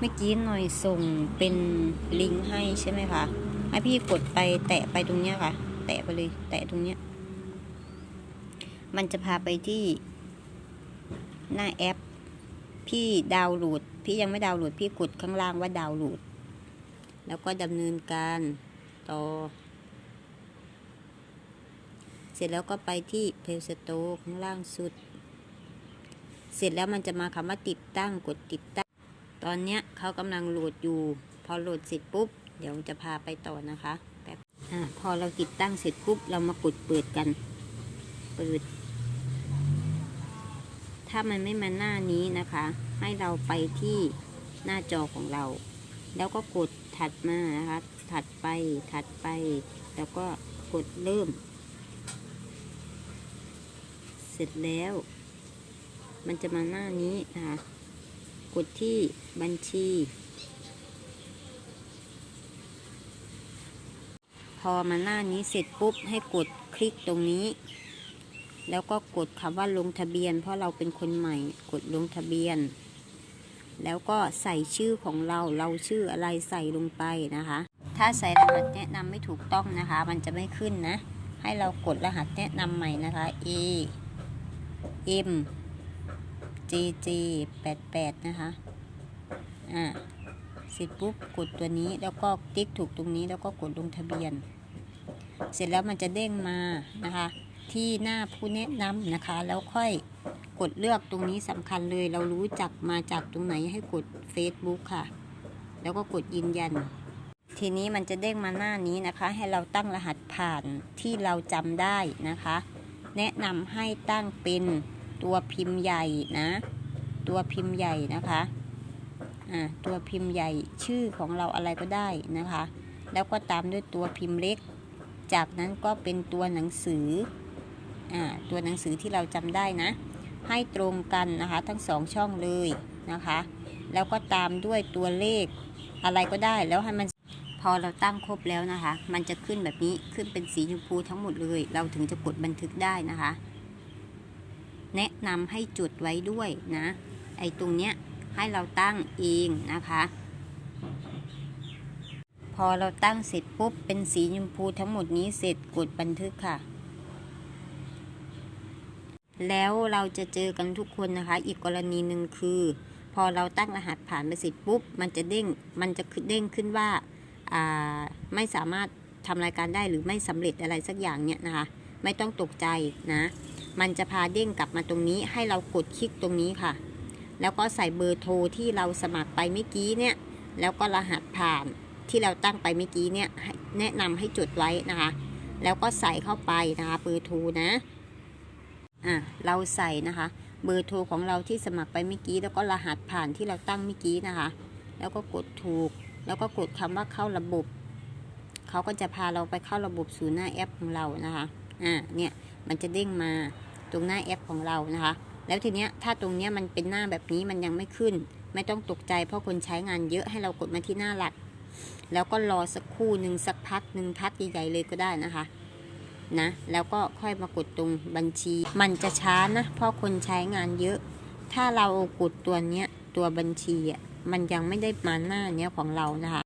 เมื่อกี้หน่อยส่งเป็นลิงก์ให้ใช่ไหมคะให้พี่กดไปแตะไปตรงเนี้ยค่ะ แตะไปเลย แตะตรงเนี้ย มันจะพาไปที่หน้าแอป พี่ดาวน์โหลด พี่ยังไม่ดาวน์โหลด พี่กดข้างล่างว่าดาวน์โหลด แล้วก็ดำเนินการต่อ เสร็จแล้วก็ไปที่ Play Store ข้างล่างสุด เสร็จแล้วมันจะมาคำว่าติดตั้งกดติดตั้ง ตอนเนี้ยเขากำลังโหลดอยู่ พอโหลดเสร็จปุ๊บ เดี๋ยวจะพาไปต่อนะคะแป๊บอ่าพอเราติดตั้งเสร็จปุ๊บ เรามากดเปิดกัน เปิด ถ้ามันไม่มาหน้านี้นะคะ ให้เราไปที่หน้าจอของเรา แล้วก็กดถัดมานะคะ ถัดไป ถัดไป แล้วก็กดเริ่ม เสร็จแล้ว มันจะมาหน้านี้นะคะ กดที่บัญชี พอมาหน้านี้เสร็จปุ๊บให้กดคลิกตรงนี้ แล้วก็กดคำว่าลงทะเบียน เพราะเราเป็นคนใหม่ กดลงทะเบียน แล้วก็ใส่ชื่อของเราเราชื่ออะไรใส่ลงไปนะคะ ถ้าใส่รหัสแนะนำไม่ถูกต้องนะคะ มันจะไม่ขึ้นนะ ให้เรากดรหัสแนะนำใหม่นะคะ A M JJ 88 นะคะ อ่าเสร็จปุ๊บกดตัวนี้แล้วก็ติ๊กถูกตรงนี้แล้วก็กดลงทะเบียน เสร็จแล้วมันจะเด้งมานะคะ ที่หน้าผู้แนะนำนะคะ แล้วค่อยกดเลือกตรงนี้สำคัญเลย เรารู้จักมาจากตรงไหนให้กด Facebook ค่ะ แล้วก็กดยืนยัน ทีนี้มันจะเด้งมาหน้านี้นะคะ ให้เราตั้งรหัสผ่านที่เราจำได้นะคะ แนะนำให้ตั้งเป็น ตัวพิมพ์ใหญ่นะ ตัวพิมพ์ใหญ่นะคะอ่าตัวพิมพ์ใหญ่ชื่อของเราอะไรก็ได้นะคะ แล้วก็ตามด้วยตัวพิมพ์เล็ก จากนั้นก็เป็นตัวหนังสืออ่าตัวหนังสือที่เราจำได้นะ ให้ตรงกันนะคะทั้งสองช่องเลยนะคะ แล้วก็ตามด้วยตัวเลขอะไรก็ได้แล้วให้มันพอเราตั้งครบแล้วนะคะ มันจะขึ้นแบบนี้ ขึ้นเป็นสีชมพูทั้งหมดเลย เราถึงจะกดบันทึกได้นะคะ แนะนำให้จุดไว้ด้วยนะ ไอ้ตรงเนี้ยให้เราตั้งเองนะคะ พอเราตั้งเสร็จปุ๊บเป็นสีชมพูทั้งหมดนี้เสร็จกดบันทึกค่ะ แล้วเราจะเจอกันทุกคนนะคะ อีกกรณีหนึ่งคือ พอเราตั้งรหัสผ่านไปเสร็จปุ๊บ มันจะเด้งมันจะเด้งขึ้นว่าอ่าไม่สามารถทำรายการได้หรือไม่สำเร็จอะไรสักอย่างเนี่ยนะคะ ไม่ต้องตกใจนะ มันจะพาเด้งกลับมาตรงนี้ให้เรากดคลิกตรงนี้ค่ะ แล้วก็ใส่เบอร์โทรที่เราสมัครไปเมื่อกี้เนี่ย แล้วก็รหัสผ่านที่เราตั้งไปเมื่อกี้เนี่ยแนะนำให้จดไว้นะคะ แล้วก็ใส่เข้าไปนะคะเบอร์โทรนะอะเราใส่นะคะ เบอร์โทรของเราที่สมัครไปเมื่อกี้ แล้วก็รหัสผ่านที่เราตั้งเมื่อกี้นะคะ แล้วก็กดถูก แล้วก็กดคำว่าเข้าระบบเขาก็จะพาเราไปเข้าระบบสู่หน้าแอปของเรานะคะอ่าเนี่ยมันจะเด้งมา ตรงหน้าแอปของเรานะคะ แล้วทีเนี้ยถ้าตรงเนี้ยมันเป็นหน้าแบบนี้มันยังไม่ขึ้น ไม่ต้องตกใจเพราะคนใช้งานเยอะให้เรากดมาที่หน้าหลัก แล้วก็รอสักคู่หนึ่งสักพักหนึ่งพักใหญ่ๆเลยก็ได้นะคะนะแล้วก็ค่อยมากดตรงบัญชี มันจะช้านะเพราะคนใช้งานเยอะ ถ้าเรากดตัวเนี้ยตัวบัญชีอะมันยังไม่ได้มาหน้าเนี้ยของเรานะคะ